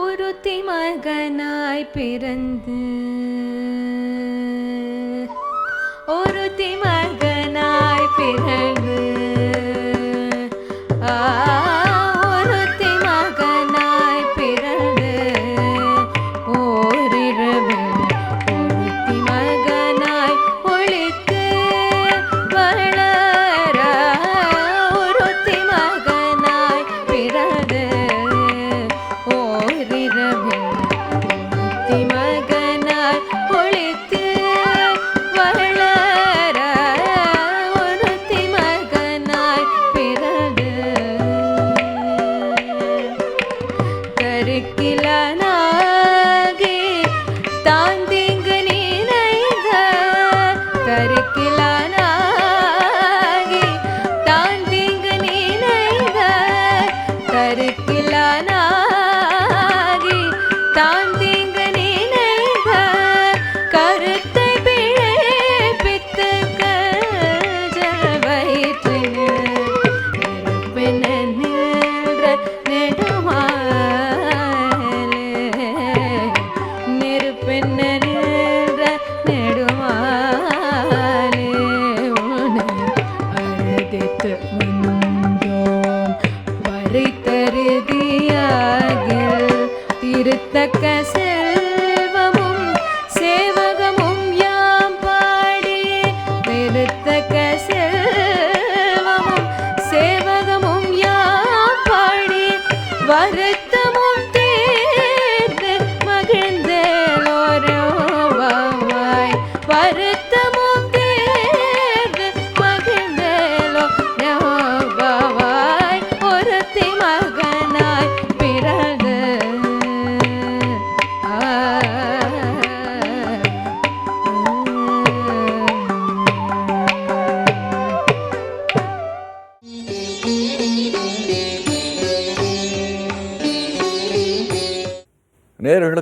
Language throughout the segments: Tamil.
ஒருத்தி மகனாய் பிறந்து ஒருத்தி மகனாய் பிறந்து.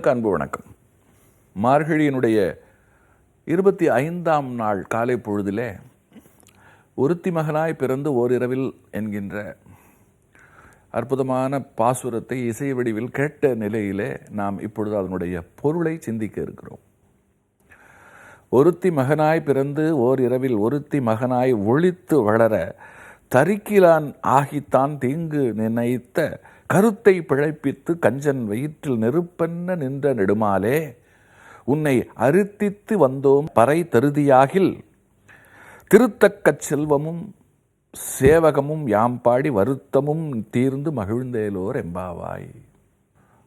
அனைவருக்கும் அன்பு வணக்கம். மார்கழியினுடைய இருபத்தி ஐந்தாம் நாள் காலை பொழுதிலே ஒருத்தி மகனாய் பிறந்து ஓரிரவில் என்கின்ற அற்புதமான பாசுரத்தை இசை வடிவில் கேட்ட நிலையிலே நாம் இப்பொழுது அதனுடைய பொருளை சிந்திக்க இருக்கிறோம். ஒருத்தி மகனாய் பிறந்து ஓர் இரவில் ஒருத்தி மகனாய் ஒழித்து வளர தரிக்கிலான் ஆகித்தான் தீங்கு நினைத்த கருத்தை பிழைப்பித்து கஞ்சன் வயிற்றில் நெருப்பென்ன நின்ற நெடுமாலே உன்னை அறுத்தித்து வந்தோம் பறை தருதியாகில் திருத்தக்கச் செல்வமும் சேவகமும் யாம் பாடி வருத்தமும் தீர்ந்து மகிழ்ந்தேலோர் எம்பாவாய்.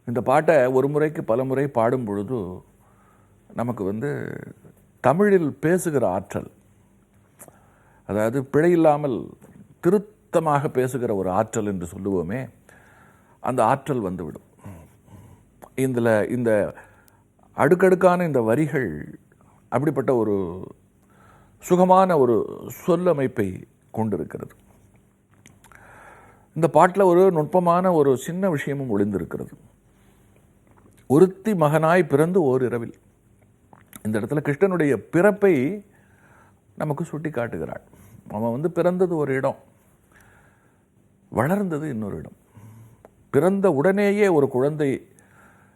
இந்த பாட்டை ஒரு முறைக்கு பல முறை பாடும் பொழுது நமக்கு வந்து தமிழில் பேசுகிற ஆற்றல் அதாவது பிழையில்லாமல் திருத்தமாக பேசுகிற ஒரு ஆற்றல் என்று சொல்லுவோமே அந்த ஆற்றல் வந்துவிடும். இதில் இந்த அடுக்கடுக்கான இந்த வரிகள் அப்படிப்பட்ட ஒரு சுகமான ஒரு சொல்லமைப்பை கொண்டிருக்கிறது. இந்த பாட்டில் ஒரு நுட்பமான ஒரு சின்ன விஷயமும் ஒளிந்திருக்கிறது. ஒருத்தி மகனாய் பிறந்து ஓர் இரவில் இந்த இடத்துல கிருஷ்ணனுடைய பிறப்பை நமக்கு சுட்டி காட்டுகிறாள் அவன் வந்து பிறந்தது ஒரு இடம் வளர்ந்தது இன்னொரு இடம். பிறந்த உடனேயே ஒரு குழந்தை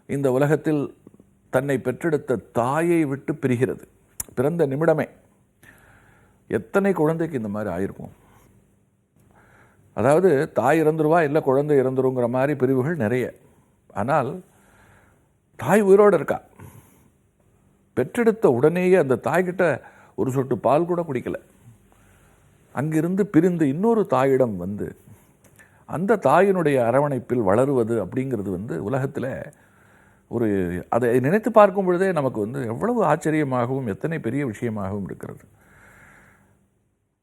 இந்த உலகத்தில் தன்னை பெற்றெடுத்த தாயை விட்டு பிரிகிறது. பிறந்த நிமிடமே. எத்தனை குழந்தைக்கு இந்த மாதிரி ஆயிருக்கும்? அதாவது தாய் இறந்துருவா இல்லை குழந்தை இறந்துருங்கிற மாதிரி பிரிவுகள் நிறைய. ஆனால் தாய் உயிரோடு இருக்கா? பெற்றெடுத்த உடனேயே அந்த தாய்கிட்ட ஒரு சொட்டு பால் கூட குடிக்கல. அங்கிருந்து பிரிந்து இன்னொரு தாயிடம் வந்து அந்த தாயினுடைய அரவணைப்பில் வளருவது அப்படிங்கிறது வந்து உலகத்தில் ஒரு அதை நினைத்து பார்க்கும் பொழுதே நமக்கு வந்து எவ்வளவு ஆச்சரியமாகவும் எத்தனை பெரிய விஷயமாகவும் இருக்கிறது.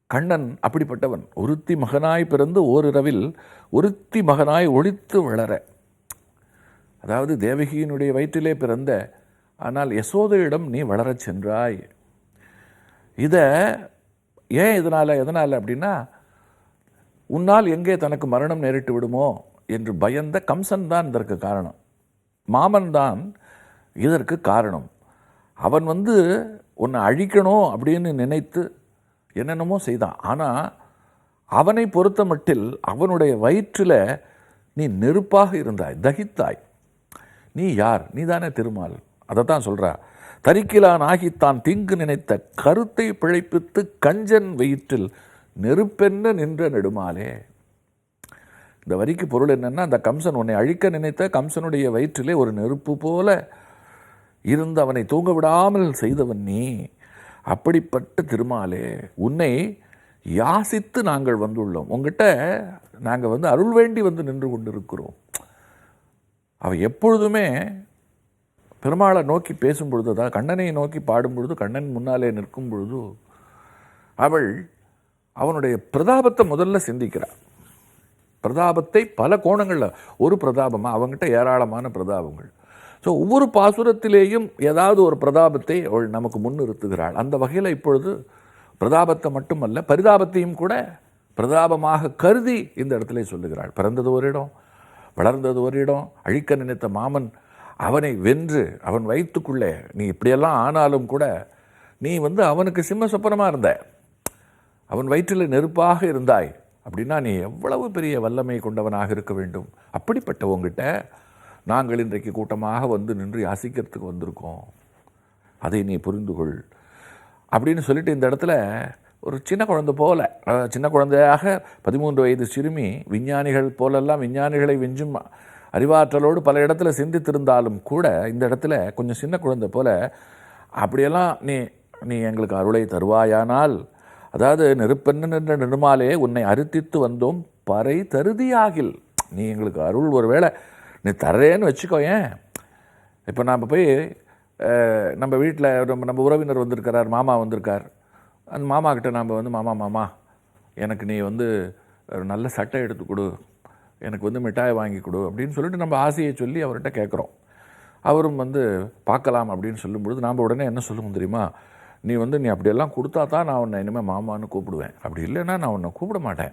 கண்ணன் அப்படிப்பட்டவன் ஒருத்தி மகனாய் பிறந்து ஓரிரவில் ஒருத்தி மகனாய் ஒழித்து வளர. அதாவது தேவகியினுடைய வயிற்றிலே பிறந்த ஆனால் யசோதையிடம் நீ வளரச் சென்றாய். இதை ஏன் இதனால் எதனால் அப்படின்னா உன்னால் எங்கே தனக்கு மரணம் நேரிட்டு விடுமோ என்று பயந்த கம்சன் தான் இதற்கு காரணம். மாமன் தான் இதற்கு காரணம். அவன் வந்து உன்னை அழிக்கணும் அப்படின்னு நினைத்து என்னென்னமோ செய்தான். ஆனால் அவனை பொறுத்த மட்டில் அவனுடைய வயிற்றில் நீ நெருப்பாக இருந்தாய் தகித்தாய். நீ யார்? நீ தானே திருமால். அதை தான் சொல்கிறா தரிக்கிலான் ஆகித்தான் தீங்கு நினைத்த கருத்தை பிழைப்பித்து கஞ்சன் வயிற்றில் நெருப்பென்ன நின்ற நெடுமாலே. இந்த வரிக்கு பொருள் என்னென்னா அந்த கம்சன் உன்னை அழிக்க நினைத்த கம்சனுடைய வயிற்றிலே ஒரு நெருப்பு போல இருந்து அவனை தூங்க விடாமல் செய்தவன் நீ. அப்படிப்பட்ட திருமாலே உன்னை யாசித்து நாங்கள் வந்துள்ளோம். உங்ககிட்ட நாங்கள் வந்து அருள் வேண்டி வந்து நின்று கொண்டிருக்கிறோம். அவ எப்பொழுதுமே பெருமாளை நோக்கி பேசும் பொழுது தான் கண்ணனை நோக்கி பாடும் பொழுது கண்ணன் முன்னாலே நிற்கும் பொழுது அவள் அவனுடைய பிரதாபத்தை முதல்ல சிந்திக்கிறாள் பிரதாபத்தை பல கோணங்களில் ஒரு பிரதாபமாக அவங்ககிட்ட ஏராளமான பிரதாபங்கள். ஸோ ஒவ்வொரு பாசுரத்திலேயும் ஏதாவது ஒரு பிரதாபத்தை அவள் நமக்கு முன்னிறுத்துகிறாள். அந்த வகையில் இப்பொழுது பிரதாபத்தை மட்டுமல்ல பரிதாபத்தையும் கூட பிரதாபமாக கருதி இந்த இடத்துல சொல்லுகிறாள். பிறந்தது ஒரு இடம் வளர்ந்தது ஒரு இடம் அழிக்க நினைத்த மாமன் அவனை வென்று அவன் வயிற்றுக்குள்ளே நீ இப்படியெல்லாம் ஆனாலும் கூட நீ வந்து அவனுக்கு சிம்ம சொப்பனமாக இருந்த. அவன் வயிற்றில் நெருப்பாக இருந்தாய். அப்படின்னா நீ எவ்வளவு பெரிய வல்லமை கொண்டவனாக இருக்க வேண்டும்? அப்படிப்பட்ட உங்ககிட்ட நாங்கள் இன்றைக்கு கூட்டமாக வந்து நின்று யாசிக்கிறதுக்கு வந்திருக்கோம். அதை நீ புரிந்து கொள். அப்படின்னு சொல்லிட்டு இந்த இடத்துல ஒரு சின்ன குழந்தை போல சின்ன குழந்தையாக பதிமூன்று வயது சிறுமி விஞ்ஞானிகள் போலெல்லாம் விஞ்ஞானிகளை விஞ்சும் அறிவாற்றலோடு பல இடத்துல சிந்தித்திருந்தாலும் கூட இந்த இடத்துல கொஞ்சம் சின்ன குழந்தை போல அப்படியெல்லாம் நீ நீ எங்களுக்கு அருளை தருவாயானால் அதாவது நெருப்பெண்ண நின்ற நெடுமாலே உன்னை அறுத்தித்து வந்தோம். பறை தருதியாகில். நீ எங்களுக்கு அருள் ஒருவேளை. நீ தர்றேன்னு வச்சுக்கோ ஏன்? இப்போ நாம் போய் நம்ம வீட்டில் நம்ம நம்ம உறவினர் வந்திருக்கிறார் மாமா வந்திருக்கார். அந்த மாமா கிட்ட நாம் வந்து மாமா மாமா எனக்கு நீ வந்து ஒரு நல்ல சட்டை எடுத்து கொடு. எனக்கு வந்து மிட்டாய் வாங்கி கொடு. அப்படின்னு சொல்லிட்டு நம்ம ஆசையை சொல்லி அவர்கிட்ட கேட்குறோம் அவரும் வந்து பார்க்கலாம் அப்படின்னு சொல்லும்பொழுது நாம் உடனே என்ன சொல்லுவோம் தெரியுமா? நீ வந்து நீ அப்படியெல்லாம் கொடுத்தா தான் நான் உன்னை இனிமேல் மாமான்னு கூப்பிடுவேன். அப்படி இல்லைன்னா நான் உன்னை கூப்பிட மாட்டேன்.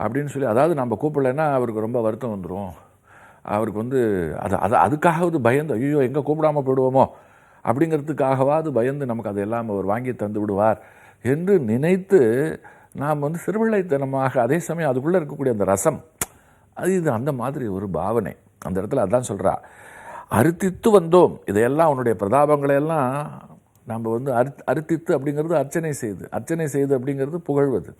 அப்படின்னு சொல்லி அதாவது நம்ம கூப்பிடலைன்னா அவருக்கு ரொம்ப வருத்தம் வந்துடும் அவருக்கு வந்து அது அது அதுக்காகவது பயந்து ஐயோ எங்கே கூப்பிடாம போயிடுவோமோ? அப்படிங்கிறதுக்காகவாது பயந்து நமக்கு அதெல்லாம் அவர் வாங்கி தந்து விடுவார் என்று நினைத்து நாம் வந்து சிறுபிள்ளைத்தனமாக அதே சமயம் அதுக்குள்ளே இருக்கக்கூடிய அந்த ரசம் அது இது அந்த மாதிரி ஒரு பாவனை. அந்த இடத்துல அதான் சொல்கிறா அறுத்தித்து வந்தோம். இதையெல்லாம் அவனுடைய பிரதாபங்களை எல்லாம் நாம் வந்து அரு அறுத்தித்து அப்படிங்கிறது அர்ச்சனை செய்து அர்ச்சனை செய்து அப்படிங்கிறது புகழ்வது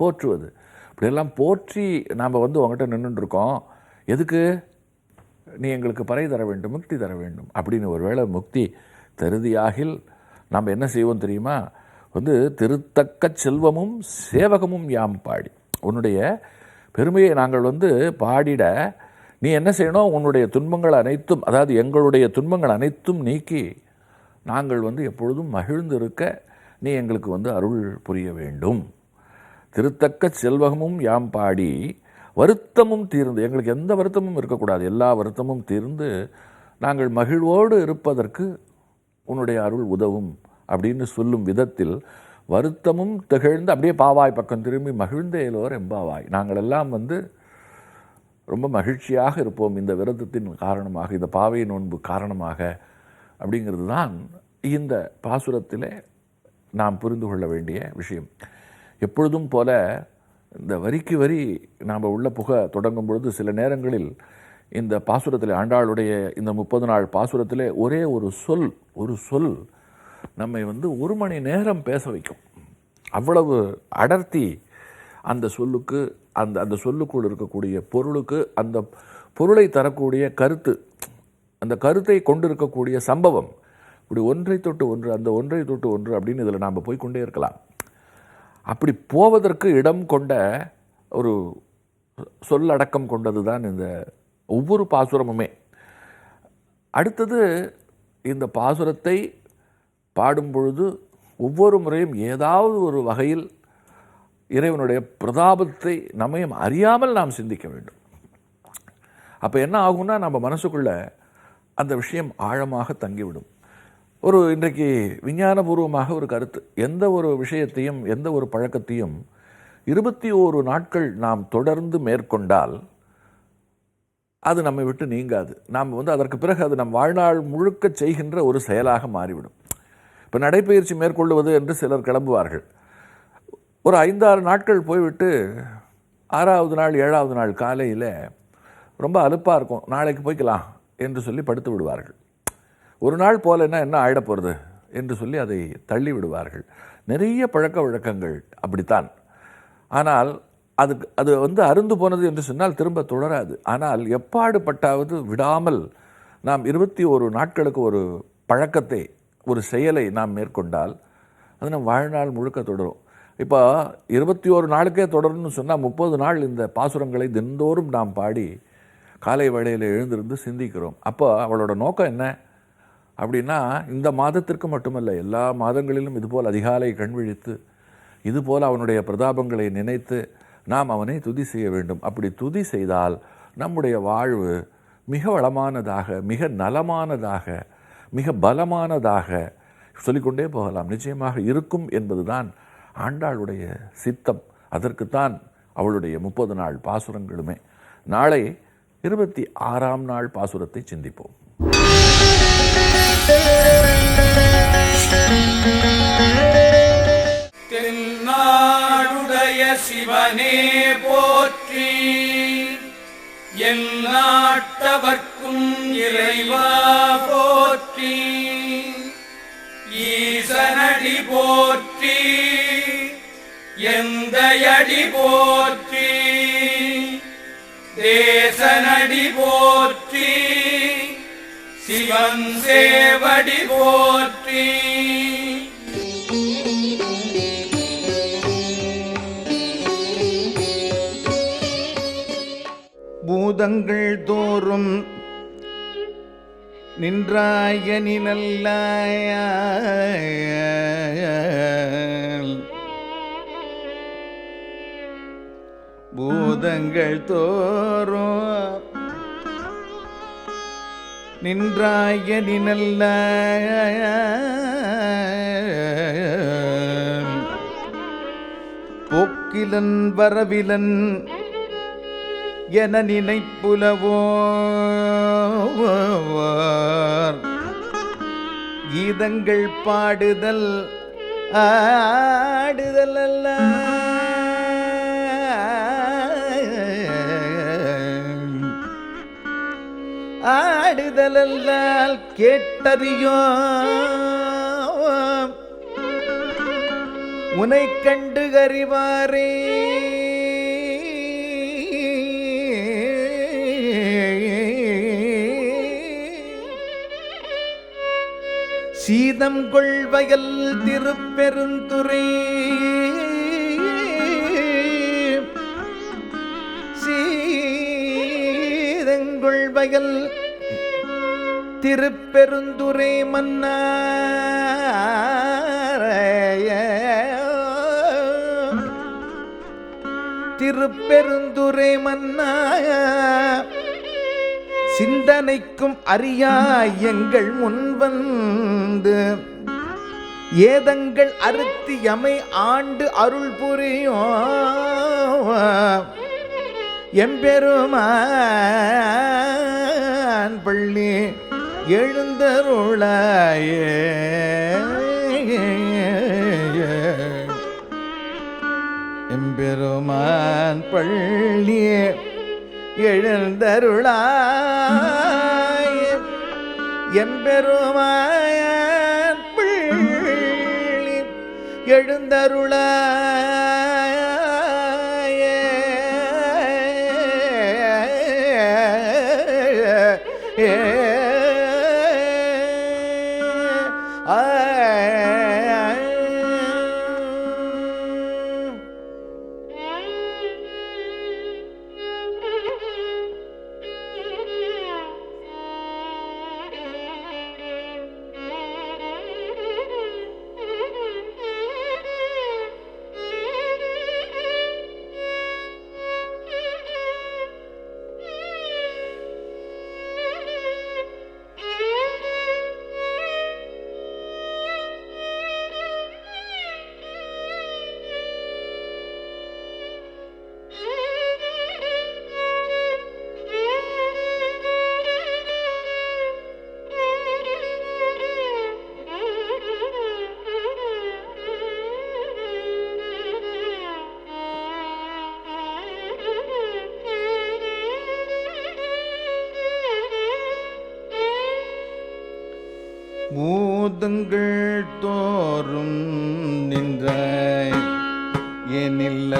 போற்றுவது. இப்படியெல்லாம் போற்றி நாம் வந்து உங்ககிட்ட நின்றுட்டுருக்கோம் எதுக்கு? நீ எங்களுக்கு பறை தர வேண்டும் முக்தி தர வேண்டும். அப்படின்னு ஒருவேளை முக்தி தருதியாகில் நாம் என்ன செய்வோம் தெரியுமா? வந்து திருத்தக்க செல்வமும் சேவகமும் யாம் பாடி. உன்னுடைய பெருமையை நாங்கள் வந்து பாடிட நீ என்ன செய்யணும்? உன்னுடைய துன்பங்கள் அனைத்தும் அதாவது எங்களுடைய துன்பங்கள் அனைத்தும் நீக்கி நாங்கள் வந்து எப்பொழுதும் மகிழ்ந்து இருக்க நீ எங்களுக்கு வந்து அருள் புரிய வேண்டும். திருத்தக்க செல்வகமும் யாம் பாடி வருத்தமும் தீர்ந்து எங்களுக்கு எந்த வருத்தமும் இருக்கக்கூடாது எல்லா வருத்தமும் தீர்ந்து நாங்கள் மகிழ்வோடு இருப்பதற்கு உன்னுடைய அருள் உதவும் அப்படின்னு சொல்லும் விதத்தில் வருத்தமும் திகழ்ந்து அப்படியே பாவாய் பக்கம் திரும்பி மகிழ்ந்தேயலோர் எம்பாவாய். நாங்கள் எல்லாம் வந்து ரொம்ப மகிழ்ச்சியாக இருப்போம் இந்த விரதத்தின் காரணமாக இந்த பாவை நோன்பு காரணமாக. அப்படிங்கிறது தான் இந்த பாசுரத்திலே நாம் புரிந்து கொள்ள வேண்டிய விஷயம். எப்பொழுதும் போல இந்த வரிக்கு வரி நாம் உள்ள புக தொடங்கும் பொழுது சில நேரங்களில் இந்த பாசுரத்தில் ஆண்டாளுடைய இந்த முப்பது நாள் பாசுரத்திலே ஒரே ஒரு சொல் ஒரு சொல் நம்மை வந்து ஒரு மணி நேரம் பேச வைக்கும். அவ்வளவு அடர்த்தி அந்த சொல்லுக்கு அந்த அந்த சொல்லுக்குள் இருக்கக்கூடிய பொருளுக்கு அந்த பொருளை தரக்கூடிய கருத்து அந்த கருத்தை கொண்டிருக்கக்கூடிய சம்பவம் இப்படி ஒன்றை தொட்டு ஒன்று அந்த ஒன்றை தொட்டு ஒன்று அப்படின்னு இதில் நாம் போய் கொண்டே இருக்கலாம். அப்படி போவதற்கு இடம் கொண்ட ஒரு சொல்லடக்கம் கொண்டது தான் இந்த ஒவ்வொரு பாசுரமுமே. அடுத்தது இந்த பாசுரத்தை பாடும் பொழுது ஒவ்வொரு முறையும் ஏதாவது ஒரு வகையில் இறைவனுடைய பிரதாபத்தை நம்மையும் அறியாமல் நாம் சிந்திக்க வேண்டும். அப்போ என்ன ஆகும்னா நம்ம மனசுக்குள்ளே அந்த விஷயம் ஆழமாக தங்கிவிடும். ஒரு இன்றைக்கு விஞ்ஞானபூர்வமாக ஒரு கருத்து. எந்த ஒரு விஷயத்தையும் எந்த ஒரு பழக்கத்தையும் இருபத்தி ஓரு நாட்கள் நாம் தொடர்ந்து மேற்கொண்டால் அது நம்மை விட்டு நீங்காது. நாம் வந்து அதற்கு பிறகு அது நம் வாழ்நாள் முழுக்க செய்கின்ற ஒரு செயலாக மாறிவிடும். இப்போ நடைப்பயிற்சி மேற்கொள்வது என்று சிலர் கிளம்புவார்கள். ஒரு ஐந்தாறு நாட்கள் போய்விட்டு ஆறாவது நாள் ஏழாவது நாள் காலையில் ரொம்ப அலுப்பாக இருக்கும். நாளைக்கு போய்க்கலாம் என்று சொல்லி படுத்து விடுவார்கள். ஒரு நாள் போலன்னா என்ன ஆயிடப் போகிறது என்று சொல்லி அதை தள்ளி விடுவார்கள். நிறைய பழக்க வழக்கங்கள் அப்படித்தான். ஆனால் அதுக்கு அது வந்து அருந்து போனது என்று சொன்னால் திரும்ப தொடராது. ஆனால் எப்பாடுபட்டாவது விடாமல் நாம் இருபத்தி ஒரு நாட்களுக்கு ஒரு பழக்கத்தை ஒரு செயலை நாம் மேற்கொண்டால் அது நம் வாழ்நாள் முழுக்க தொடரும். இப்போ இருபத்தி ஒரு நாளுக்கே தொடரும்னு சொன்னால் முப்பது நாள் இந்த பாசுரங்களை தினந்தோறும் நாம் பாடி காலை வேளையில் எழுந்திருந்து சிந்திக்கிறோம். அப்போ அவளோட நோக்கம் என்ன? அப்படின்னா இந்த மாதத்திற்கு மட்டுமல்ல எல்லா மாதங்களிலும் இதுபோல் அதிகாலை கண் விழித்து இதுபோல் அவனுடைய பிரதாபங்களை நினைத்து நாம் அவனை துதி செய்ய வேண்டும். அப்படி துதி செய்தால் நம்முடைய வாழ்வு மிக வளமானதாக மிக நலமானதாக மிக பலமானதாக சொல்லிக்கொண்டே போகலாம். நிச்சயமாக இருக்கும் என்பதுதான் ஆண்டாளுடைய சித்தம். அதற்குத்தான் அவளுடைய முப்பது நாள் பாசுரங்களுமே. நாளை இருபத்தி ஆறாம் நாள் பாசுரத்தை சிந்திப்போம். தென்னாடுடைய சிவனே போற்றி எல்லாட்டவர்க்கும் இறைவா போற்றி ஈசனடி போற்றி எந்தையடி போற்றி. தேசனடி போற்றி சிவன் சேவடி போற்றி. பூதங்கள் தோறும் நின்றாய பூதங்கள் தோறும் நின்றாய நினல்ல போக்கிலன் வரவிலன் என நினைப்புலவோ கீதங்கள் பாடுதல் ஆடுதல் அல்ல. ஆடுதலால் கேட்டறியோ உனை கண்டு அறிவாரே. சீதம் கொள்வயல் திருப்பெருந்துறை. சீதங்கொள்வயல் திருப்பெருந்துரை மன்னா திருப்பெருந்துரை மன்னா சிந்தனைக்கும் அறியா எங்கள் முன்வந்து ஏதங்கள் அறுத்து எமை ஆண்டு அருள் புரியும் எம்பெருமான் பள்ளி எழுந்தருளாயே. எம்பெருமான் பள்ளி எழுந்தருளாய். எம்பெருமான் பள்ளி எழுந்தருளாய். பூதங்கள் தோறும் நின்ற எனில்ல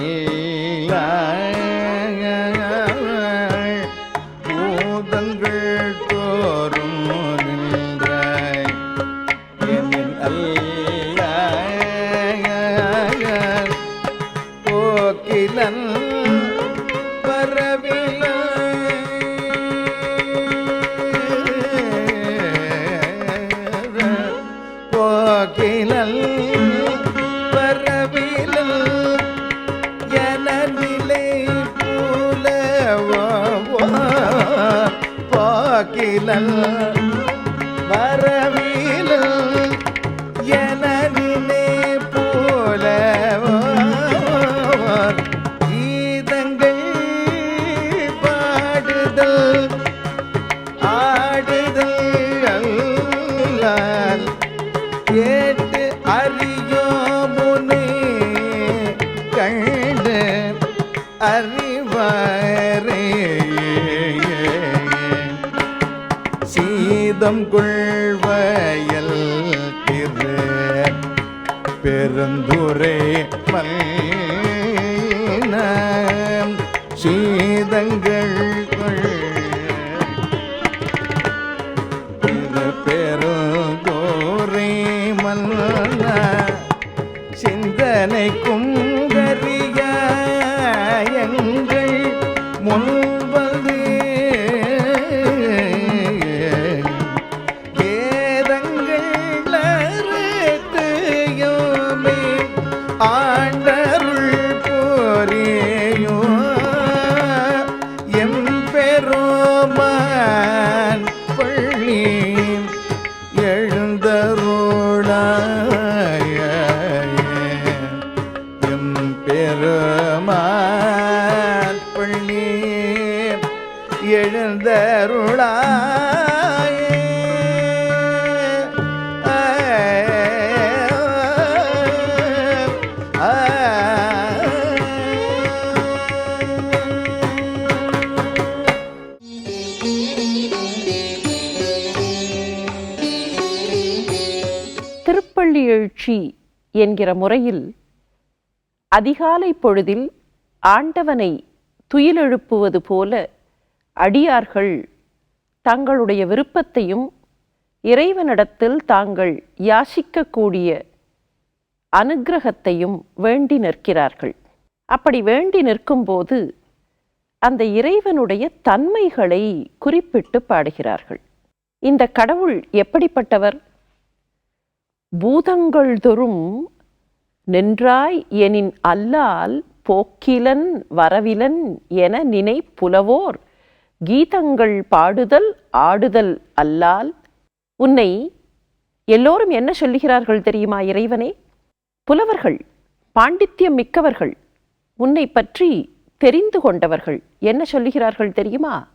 Allah சிந்தனை சிந்தனைக்கும் எங்க திருப்பள்ளி எழுச்சி என்கிற முறையில் அதிகாலை பொழுதில் ஆண்டவனை துயிலெழுப்புவது போல அடியார்கள் தங்களுடைய விருப்பத்தையும் இறைவனிடத்தில் தாங்கள் யாசிக்கக்கூடிய அனுக்கிரகத்தையும் வேண்டி நிற்கிறார்கள். அப்படி வேண்டி நிற்கும்போது அந்த இறைவனுடைய தன்மைகளை குறிப்பிட்டு பாடுகிறார்கள். இந்த கடவுள் எப்படிப்பட்டவர்? பூதங்கள் தோறும் நின்றாய் எனின் அல்லால் போக்கிலன் வரவிலன் என நினை புலவோர் கீதங்கள் பாடுதல் ஆடுதல் அல்லால். உன்னை எல்லோரும் என்ன சொல்லுகிறார்கள் தெரியுமா இறைவனே? புலவர்கள் பாண்டித்யம் மிக்கவர்கள் உன்னை பற்றி தெரிந்து கொண்டவர்கள் என்ன சொல்லுகிறார்கள் தெரியுமா?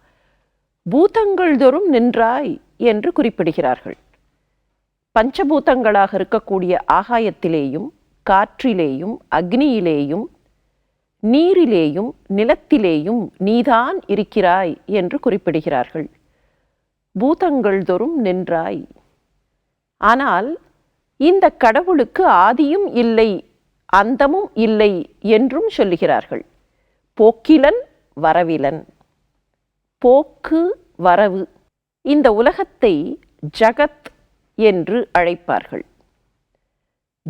பூதங்கள் தோறும் நின்றாய் என்று குறிப்பிடுகிறார்கள். பஞ்சபூதங்களாக இருக்கக்கூடிய ஆகாயத்திலேயும் காற்றிலேயும் அக்னியிலேயும் நீரிலேயும் நிலத்திலேயும் நீதான் இருக்கிறாய் என்று குறிப்பிடுகிறார்கள். பூதங்கள் தோறும் நின்றாய். ஆனால் இந்த கடவுளுக்கு ஆதியும் இல்லை அந்தமும் இல்லை என்றும் சொல்லுகிறார்கள். போக்கிலன் வரவிலன். போக்கு வரவு. இந்த உலகத்தை ஜகத் என்று அழைப்பார்கள்.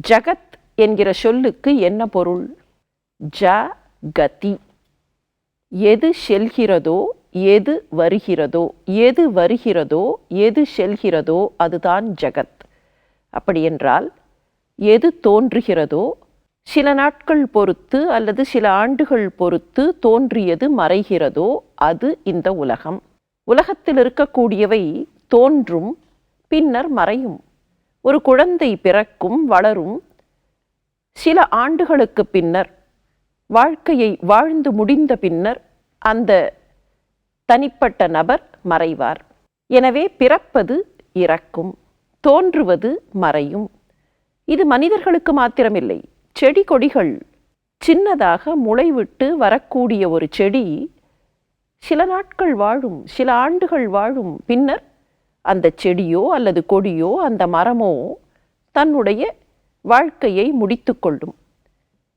ஜகத் என்கிற சொல்லுக்கு என்ன பொருள்? ஜ கதி. எது செல்கிறதோ எது வருகிறதோ எது வருகிறதோ எது செல்கிறதோ அதுதான் ஜகத். அப்படியென்றால் எது தோன்றுகிறதோ சில நாட்கள் பொறுத்து அல்லது சில ஆண்டுகள் பொறுத்து தோன்றியது மறைகிறதோ அது இந்த உலகம். உலகத்தில் இருக்கக்கூடியவை தோன்றும் பின்னர் மறையும். ஒரு குழந்தை பிறக்கும் வளரும் சில ஆண்டுகளுக்கு பின்னர் வாழ்க்கையை வாழ்ந்து முடிந்த பின்னர் அந்த தனிப்பட்ட நபர் மறைவார். எனவே பிறப்பது இறக்கும். தோன்றுவது மறையும். இது மனிதர்களுக்கு மாத்திரமில்லை. செடி கொடிகள் சின்னதாக முளைவிட்டு வரக்கூடிய ஒரு செடி சில நாட்கள் வாழும் சில ஆண்டுகள் வாழும் பின்னர் அந்த செடியோ அல்லது கொடியோ அந்த மரமோ தன்னுடைய வாழ்க்கையை முடித்து கொள்ளும்.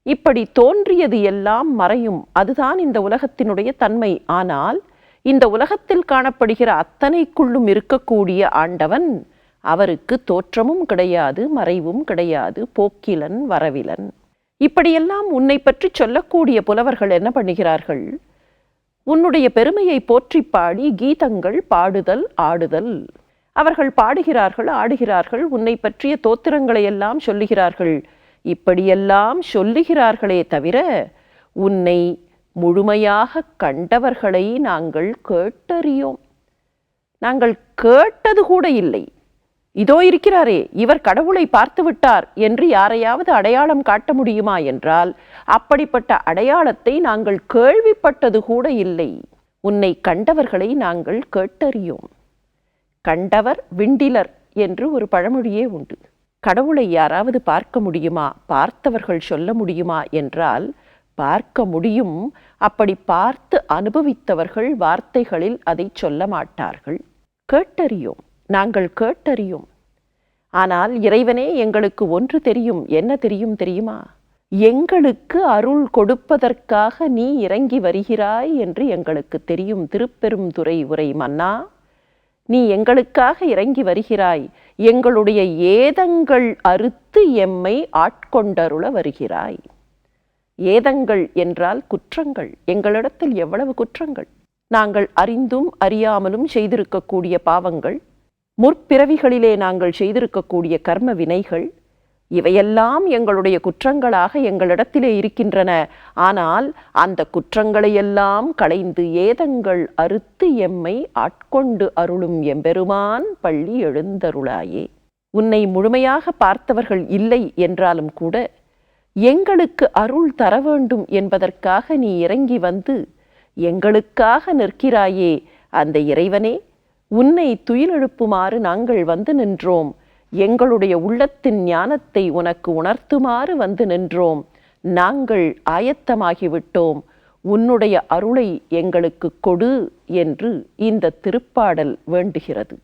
இப்படி தோன்றியது எல்லாம் மறையும். அதுதான் இந்த உலகத்தினுடைய தன்மை. ஆனால் இந்த உலகத்தில் காணப்படுகிற அத்தனைக்குள்ளும் இருக்கக்கூடிய ஆண்டவன் அவருக்கு தோற்றமும் கிடையாது மறைவும் கிடையாது போக்கிலன் வரவிலன். இப்படியெல்லாம் உன்னை பற்றி சொல்லக்கூடிய புலவர்கள் என்ன பண்ணுகிறார்கள்? உன்னுடைய பெருமையை போற்றிப் பாடி கீதங்கள் பாடுதல் ஆடுதல். அவர்கள் பாடுகிறார்கள் ஆடுகிறார்கள் உன்னை பற்றிய தோத்திரங்களை எல்லாம் சொல்லுகிறார்கள். இப்படியெல்லாம் சொல்லுகிறார்களே தவிர உன்னை முழுமையாக கண்டவர்களை நாங்கள் கேட்டறியோம். நாங்கள் கேட்டது கூட இல்லை. இதோ இருக்கிறாரே இவர் கடவுளை பார்த்து விட்டார் என்று யாரையாவது அடையாளம் காட்ட முடியுமா என்றால் அப்படிப்பட்ட அடையாளத்தை நாங்கள் கேள்விப்பட்டது கூட இல்லை. உன்னை கண்டவர்களை நாங்கள் கேட்டறியோம். கண்டவர் விண்டிலர் என்று ஒரு பழமொழியே உண்டு. கடவுளை யாராவது பார்க்க முடியுமா பார்த்தவர்கள் சொல்ல முடியுமா என்றால் பார்க்க முடியும். அப்படி பார்த்து அனுபவித்தவர்கள் வார்த்தைகளில் அதை சொல்ல மாட்டார்கள். கேட்டறியோம். நாங்கள் கேட்டறியும். ஆனால் இறைவனே எங்களுக்கு ஒன்று தெரியும். என்ன தெரியும் தெரியுமா? எங்களுக்கு அருள் கொடுப்பதற்காக நீ இறங்கி வருகிறாய் என்று எங்களுக்கு தெரியும். திருப்பெரும் துறை உரை மன்னா நீ எங்களுக்காக இறங்கி வருகிறாய். எங்களுடைய ஏதங்கள் அறுத்து எம்மை ஆட்கொண்டருள வருகிறாய். ஏதங்கள் என்றால் குற்றங்கள். எங்களிடத்தில் எவ்வளவு குற்றங்கள்? நாங்கள் அறிந்தும் அறியாமலும் செய்திருக்கக்கூடிய பாவங்கள் முற்பிறவிகளிலே நாங்கள் செய்திருக்கக்கூடிய கர்ம வினைகள் இவையெல்லாம் எங்களுடைய குற்றங்களாக எங்களிடத்திலே இருக்கின்றன. ஆனால் அந்த குற்றங்களையெல்லாம் களைந்து ஏதங்கள் அறுத்து எம்மை ஆட்கொண்டு அருளும் எம்பெருமான் பள்ளி எழுந்தருளாயே. உன்னை முழுமையாக பார்த்தவர்கள் இல்லை என்றாலும் கூட எங்களுக்கு அருள் தர வேண்டும் என்பதற்காக நீ இறங்கி வந்து எங்களுக்காக நிற்கிறாயே. அந்த இறைவனே உன்னை துயிலெழுப்புமாறு நாங்கள் வந்து நின்றோம். எங்களுடைய உள்ளத்தின் ஞானத்தை உனக்கு உணர்த்துமாறு வந்து நின்றோம். நாங்கள் ஆயத்தமாகிவிட்டோம். உன்னுடைய அருளை எங்களுக்கு கொடு என்று இந்த திருப்பாடல் வேண்டுகிறது.